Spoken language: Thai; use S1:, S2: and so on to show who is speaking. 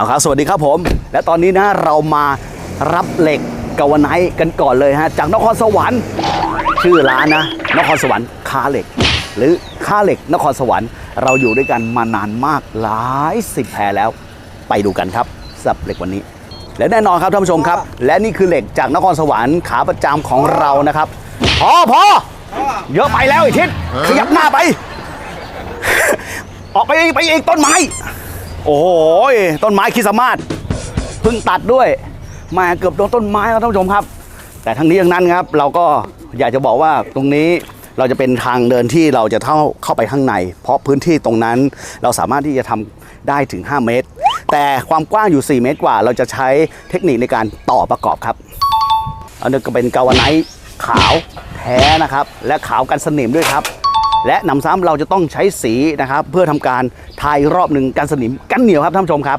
S1: เอาครับสวัสดีครับผม และตอนนี้นะเรามารับเหล็กกาวไนท์กันก่อนเลยฮะจากนครสวรรค์ ชื่อร้านนะ นครสวรรค์ค้าเหล็ก หรือค้าเหล็กนครสวรรค์ เราอยู่ด้วยกันมานานมากหลายสิบแพรแล้ว ไปดูกันครับสับเหล็กวันนี้ และแน่นอนครับท่านผู้ชมครับ และนี่คือเหล็กจากนครสวรรค์ขาประจำของเรานะครับพอพอเยอะไปแล้วไอ้ทิศขยับหน้าไป ออกไปอีกไปอีกต้นไม้ โอ้โหต้นไม้คิสมาสเพิ่งตัดด้วยมาเกือบโดนต้นไม้แล้วท่านผู้ชมครับ แต่ทั้งนี้ทั้งนั้นครับ เราก็อยากจะบอกว่าตรงนี้เราจะเป็นทางเดินที่เราจะเข้าเข้าไปข้างใน เพราะพื้นที่ตรงนั้นเราสามารถที่จะทำได้ถึง 5 เมตร แต่ความกว้างอยู่ 4 เมตรกว่า เราจะใช้เทคนิคในการต่อประกอบครับ อันนี้ก็เป็นกาวไนท์ขาวแท้นะครับ และขาวกันสนิมด้วยครับ และหนำซ้ำเราจะต้องใช้สีนะครับ เพื่อทำการทายรอบหนึ่งกันสนิมกันเหนียวครับท่านผู้ชมครับ